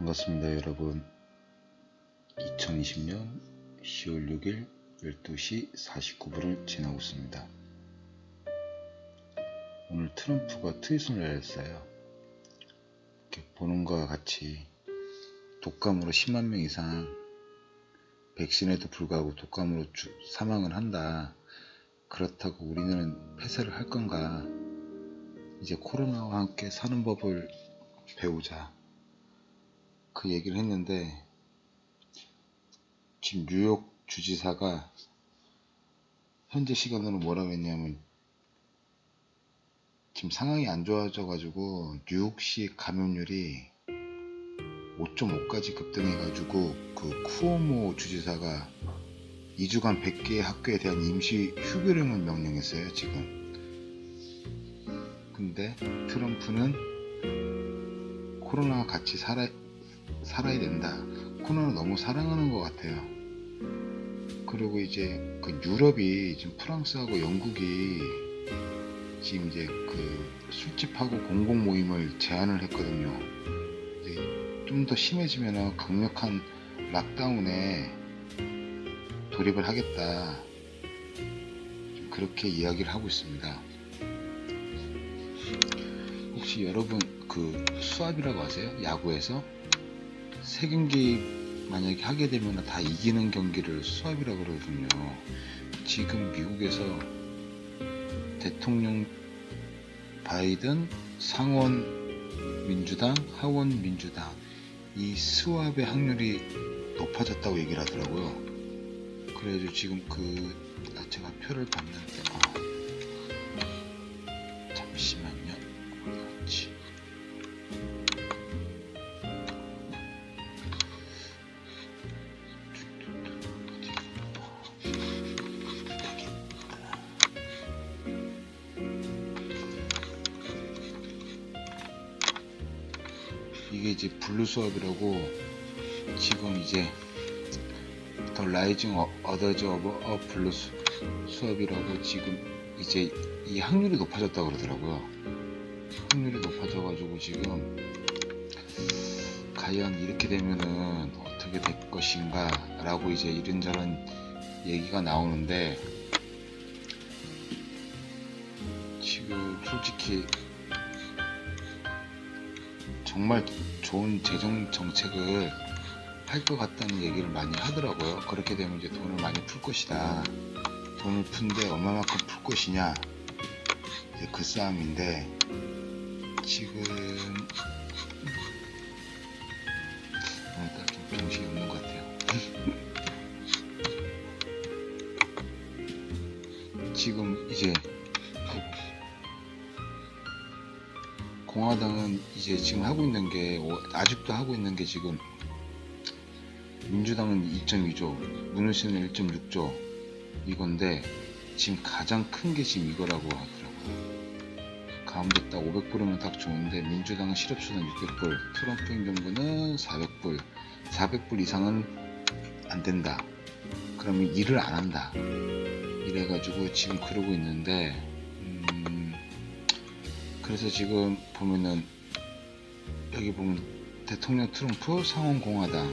반갑습니다 여러분. 2020년 10월 6일 12시 49분을 지나고 있습니다. 오늘 트럼프가 트윗을 내렸어요. 이렇게 보는 것과 같이 독감으로 10만 명 이상 백신에도 불구하고 독감으로 주- 사망을 한다. 그렇다고 우리는 폐쇄를 할 건가? 이제 코로나와 함께 사는 법을 배우자 그 얘기를 했는데 지금 뉴욕 주지사가 현재 시간으로 뭐라고 했냐면 지금 상황이 안 좋아져 가지고 뉴욕시 감염률이 5.5까지 급등해 가지고 그 쿠오모 주지사가 2주간 100개의 학교에 대한 임시 휴교령을 명령했어요 지금. 근데 트럼프는 코로나와 같이 살아, 살아야 된다. 코로나를 너무 사랑하는 것 같아요. 그리고 이제 그 유럽이 지금 프랑스하고 영국이 지금 이제 그 술집하고 공공 모임을 제한을 했거든요. 좀 더 심해지면 강력한 락다운에 돌입을 하겠다. 좀 그렇게 이야기를 하고 있습니다. 혹시 여러분 그 수압이라고 아세요? 야구에서 세 경기 만약에 하게 되면 다 이기는 경기를 수압이라고 그러거든요. 지금 미국에서 대통령 바이든 상원 민주당 하원 민주당 이 수압의 확률이 높아졌다고 얘기를 하더라고요. 그래가지고 지금 그 아, 제가 표를 봤는데 이제 블루 수업이라고 지금 이제 더 라이징 어더즈 오브 어 블루 수- 수업이라고 지금 이제 이 확률이 높아졌다고 그러더라고요. 확률이 높아져가지고 지금 과연 이렇게 되면은 어떻게 될 것인가 라고 이제 이런저런 얘기가 나오는데 지금 솔직히 정말 좋은 재정 정책을 할 것 같다는 얘기를 많이 하더라고요. 그렇게 되면 이제 돈을 많이 풀 것이다. 돈을 푼데 얼마만큼 풀 것이냐. 그 싸움인데 지금 오늘따라 좀 정신이 없는 것 같아요. 지금 이제 공화당은 이제 지금 하고 있는 게 어, 아직도 하고 있는 게 지금 민주당은 2.2조, 문우씨는 1.6조 이건데 지금 가장 큰 게 지금 이거라고 하더라고요. 가운데 딱 500불이면 딱 좋은데 민주당은 실업수당 600불, 트럼프 행정부는 400불, 400불 이상은 안 된다. 그러면 일을 안 한다. 이래가지고 지금 그러고 있는데 음, 그래서 지금 보면은 여기 보면 대통령 트럼프 상원 공화당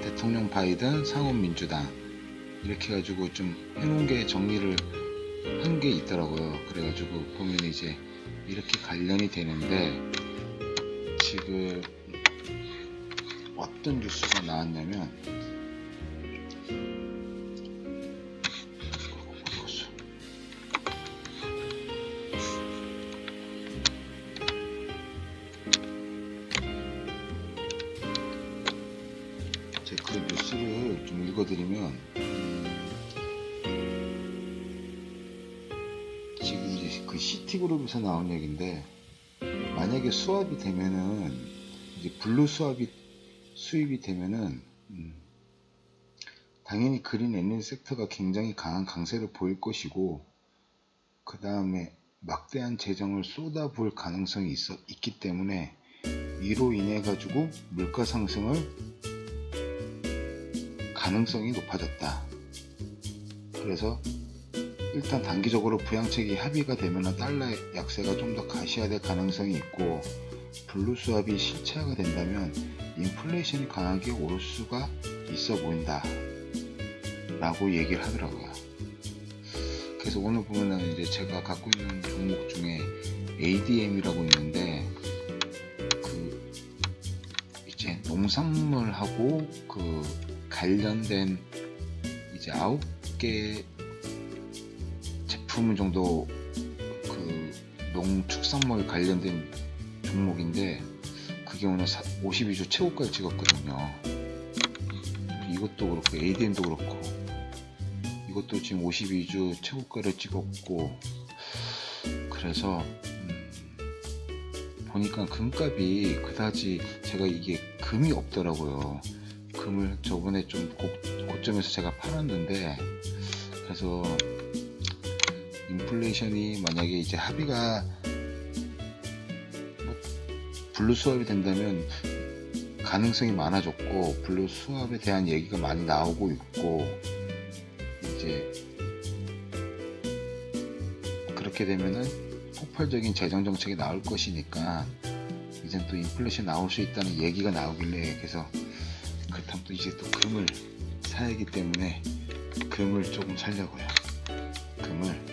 대통령 바이든 상원 민주당 이렇게 해가지고 좀 해놓은 게 정리를 한 게 있더라고요. 그래가지고 보면 이제 이렇게 관련이 되는데 지금 어떤 뉴스가 나왔냐면 그 시티그룹에서 나온 얘기인데 만약에 수압이 되면은 이제 블루 수압이 수입이 되면은 음, 당연히 그린 에너지 섹터가 굉장히 강한 강세를 보일 것이고 그 다음에 막대한 재정을 쏟아부을 가능성이 있어, 있기 때문에 이로 인해 가지고 물가 상승을 가능성이 높아졌다. 그래서 일단 단기적으로 부양책이 합의가 되면 달러의 약세가 좀 더 가시화될 가능성이 있고 블루 수합이 실체화가 된다면 인플레이션이 강하게 오를 수가 있어 보인다 라고 얘기를 하더라고요. 그래서 오늘 보면은 이제 제가 갖고 있는 종목 중에 ADM이라고 있는데 그 이제 농산물하고 그 관련된 이제 아홉 개 제품 정도 그 농축산물 관련된 종목인데 그게 오늘 52주 최고가를 찍었거든요. 이것도 그렇고 ADM도 그렇고 이것도 지금 52주 최고가를 찍었고 그래서 음, 보니까 금값이 그다지 제가 이게 금이 없더라고요. 금을 저번에 좀 고, 고점에서 제가 팔았는데 그래서 인플레이션이 만약에 이제 합의가 뭐 블루 수합이 된다면 가능성이 많아졌고 블루 수합에 대한 얘기가 많이 나오고 있고 이제 그렇게 되면은 폭발적인 재정 정책이 나올 것이니까 이젠 또 인플레이션 나올 수 있다는 얘기가 나오길래 그래서 그렇다면 또 이제 또 금을 사야 하기 때문에 금을 조금 살려고요. 금을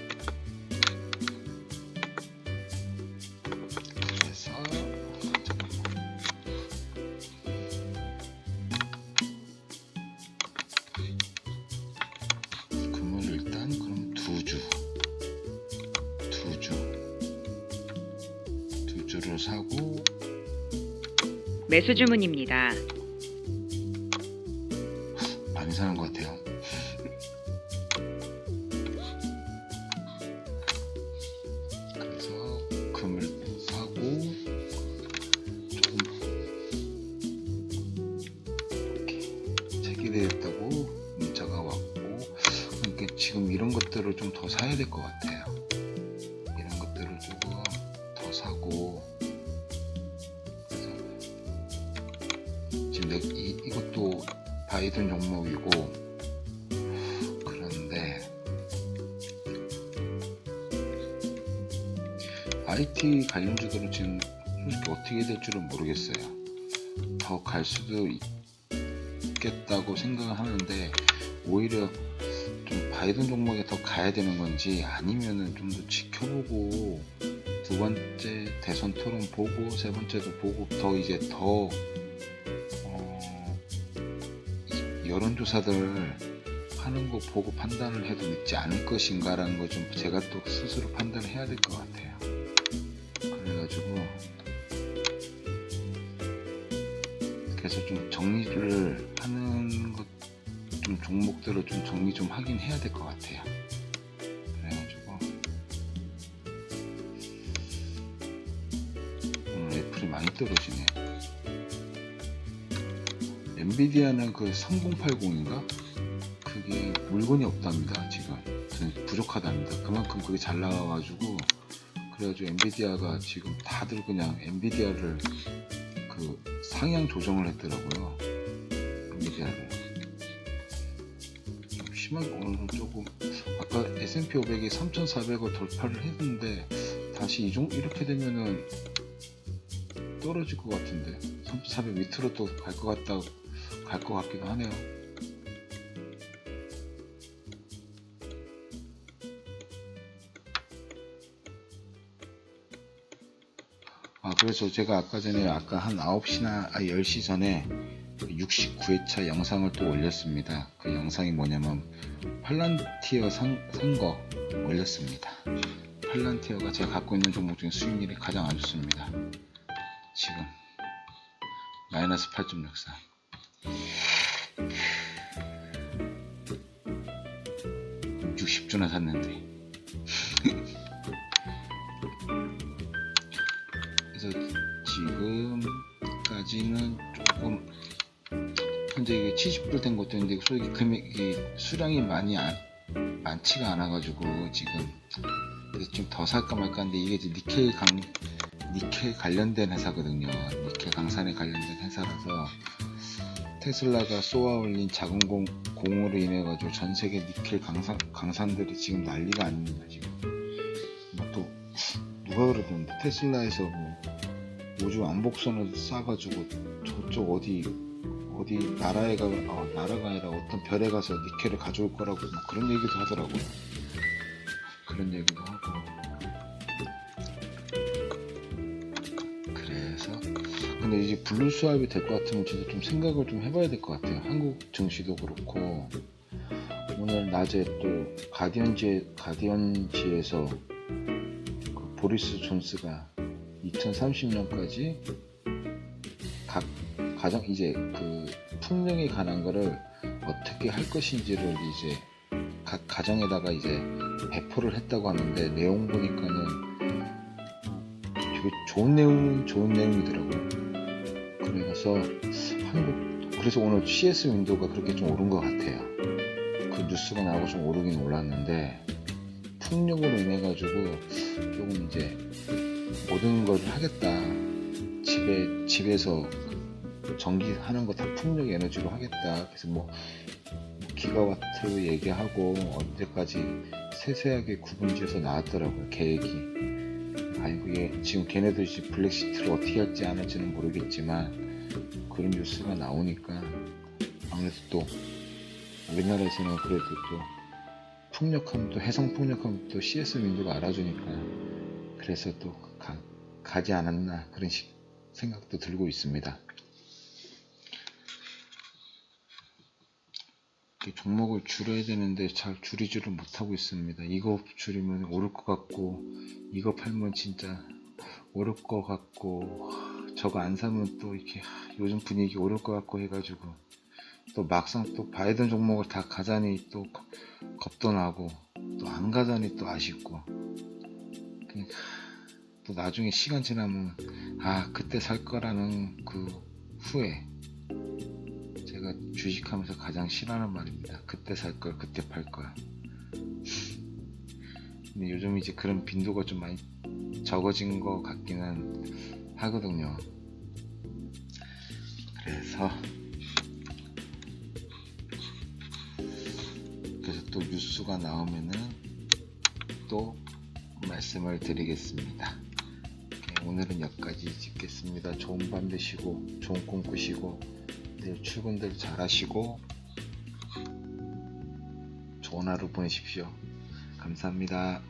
매수 주문입니다. 많이 사는 것 같아요. 그래서 금을 사고 조금 체결됐다고 문자가 왔고 그러니까 지금 이런 것들을 좀 더 사야 될 것 같아요. 이런 것들을 조금 더 사고 내, 이, 이것도 바이든 종목이고 그런데 IT 관련주들은 지금 솔직히 어떻게 될 줄은 모르겠어요. 더 갈 수도 있겠다고 생각을 하는데 오히려 좀 바이든 종목에 더 가야 되는 건지 아니면은 좀 더 지켜보고 두 번째 대선 토론 보고 세 번째도 보고 더 이제 더 여론조사들 하는 거 보고 판단을 해도 늦지 않을 것인가라는 거좀 제가 또 스스로 판단을 해야 될 것 같아요. 그래가지고 그래서 좀 정리를 하는 것 좀 종목들을 좀 정리 좀 하긴 해야 될 것 같아요. 그래가지고 오늘 애플이 많이 떨어지네. 엔비디아는 그 3080인가? 그게 물건이 없답니다, 지금. 부족하답니다. 그만큼 그게 잘 나와가지고, 그래가지고 엔비디아가 지금 다들 그냥 엔비디아를 그 상향 조정을 했더라고요. 엔비디아를. 좀 심하게 오늘은 조금, 아까 S&P 500이 3,400을 돌파를 했는데, 다시 이 종, 이렇게 되면은 떨어질 것 같은데, 3,400 밑으로 또 갈 것 같다, 갈 것 같기도 하네요. 아, 그래서 제가 아까 전에 아까 한 9시나, 아, 10시 전에 69회차 영상을 또 올렸습니다. 그 영상이 뭐냐면, 팔란티어 산, 산거 올렸습니다. 팔란티어가 제가 갖고 있는 종목 중에 수익률이 가장 안 좋습니다. 지금. 마이너스 8.64. 60주나 샀는데. 그래서 지금까지는 조금 현재 이게 70불 된 것도 있는데 솔직히 금액이 수량이 많이 안, 많지가 않아가지고 지금 좀 더 살까 말까 하는데 이게 이제 니켈 강 니켈 관련된 회사거든요. 니켈 강산에 관련된 회사라서 테슬라가 쏘아 올린 자금 공, 공으로 인해 가지고 전 세계 니켈 강산 강산들이 지금 난리가 아닙니다. 지금 뭐또 누가 그러던데 테슬라에서 뭐 우주 왕복선을 쏴가지고 저 저쪽 어디 어디 나라에 가 어, 나라가 아니라 어떤 별에 가서 니켈을 가져올 거라고 뭐 그런 얘기도 하더라고요. 그런 얘기도 하고 근데 이제 블루 수합이 될 것 같으면 진짜 좀 생각을 좀 해봐야 될 것 같아요. 한국 증시도 그렇고 오늘 낮에 또 가디언지 가디언지에서 그 보리스 존스가 2030년까지 각 가장 이제 그 풍령에 관한 거를 어떻게 할 것인지를 이제 각 가정에다가 이제 배포를 했다고 하는데 내용 보니까는 되게 좋은 내용은 좋은 내용이더라고요. 그래서 한국 그래서 오늘 CS 윈도우가 그렇게 좀 오른 것 같아요. 그 뉴스가 나오고 좀 오르긴 올랐는데 풍력으로 인해 가지고 조금 이제 모든 걸 하겠다. 집에 집에서 전기 하는 거 다 풍력 에너지로 하겠다. 그래서 뭐 기가와트 얘기하고 언제까지 세세하게 구분지어서 나왔더라고요. 계획이. 아니 그게 지금 걔네도 이제 블랙시트를 어떻게 할지 안 할지는 모르겠지만 그런 뉴스가 나오니까 아무래도 또 우리나라에서는 그래도 또 폭력하면 또 해상 폭력하면 또 CS 민주가 알아주니까 그래서 또 가, 가지 않았나 그런 식 생각도 들고 있습니다. 종목을 줄여야 되는데 잘 줄이지를 못하고 있습니다. 이거 줄이면 오를 것 같고 이거 팔면 진짜 오를 것 같고 저거 안 사면 또 이렇게 요즘 분위기 오를 것 같고 해가지고 또 막상 또 봐야 되는 종목을 다 가자니 또 겁도 나고 또 안 가자니 또 아쉽고 그러니까 또 나중에 시간 지나면 아 그때 살 거라는 그 후회 제가 주식하면서 가장 싫어하는 말입니다 그때 살걸 그때 팔 거야 근데 요즘 이제 그런 빈도가 좀 많이 적어진 것 같기는 하거든요 그래서 그래서 또 뉴스가 나오면은 또 말씀을 드리겠습니다. 네, 오늘은 여기까지 찍겠습니다. 좋은 밤 되시고 좋은 꿈 꾸시고 내일 출근들 잘 하시고 좋은 하루 보내십시오. 감사합니다.